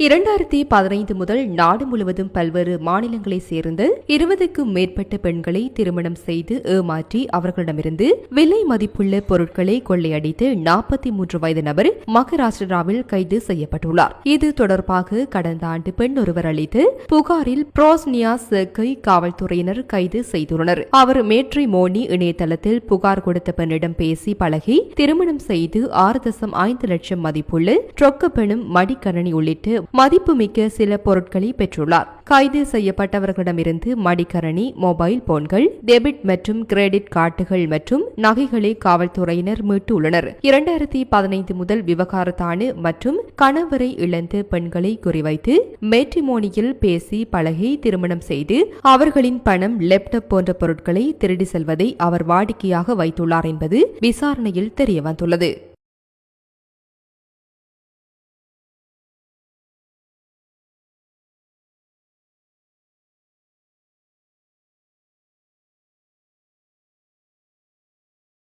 இரண்டாயிரத்தி பதினைந்து முதல் நாடு முழுவதும் பல்வேறு மாநிலங்களைச் சேர்ந்த இருபதுக்கும் மேற்பட்ட பெண்களை திருமணம் செய்து ஏமாற்றி அவர்களிடமிருந்து விலை மதிப்புள்ள பொருட்களை கொள்ளையடித்து நாற்பத்தி மூன்று வயது நபர் மகாராஷ்டிராவில் கைது செய்யப்பட்டுள்ளார். இது தொடர்பாக கடந்த ஆண்டு பெண் ஒருவர் அளித்து புகாரில் புரோஸ்னியா சேர்க்கை காவல்துறையினர் கைது செய்துள்ளனர். அவர் மேட்ரி மோனி இணையதளத்தில் புகார் கொடுத்த பெண்ணிடம் பேசி பழகி திருமணம் செய்து ஆறு தசம் ஐந்து லட்சம் மதிப்புள்ள ரொக்க பெணும் மடிக்கணனி உள்ளிட்டு மதிப்புமிக்க சில பொருட்களை பெற்றுள்ளார். கைது செய்யப்பட்டவர்களிடமிருந்து மடிக்கரணி மொபைல் போன்கள் டெபிட் மற்றும் கிரெடிட் கார்டுகள் மற்றும் நகைகளை காவல்துறையினர் மீட்டுள்ளனர். இரண்டாயிரத்தி பதினைந்து முதல் விவகாரத்தான மற்றும் கணவரை இழந்த பெண்களை குறிவைத்து மேட்ரிமோனியில் பேசி பழகி திருமணம் செய்து அவர்களின் பணம் லேப்டாப் போன்ற பொருட்களை திருடி செல்வதை அவர் வாடிக்கையாக வைத்துள்ளார் என்பது விசாரணையில் தெரியவந்துள்ளது.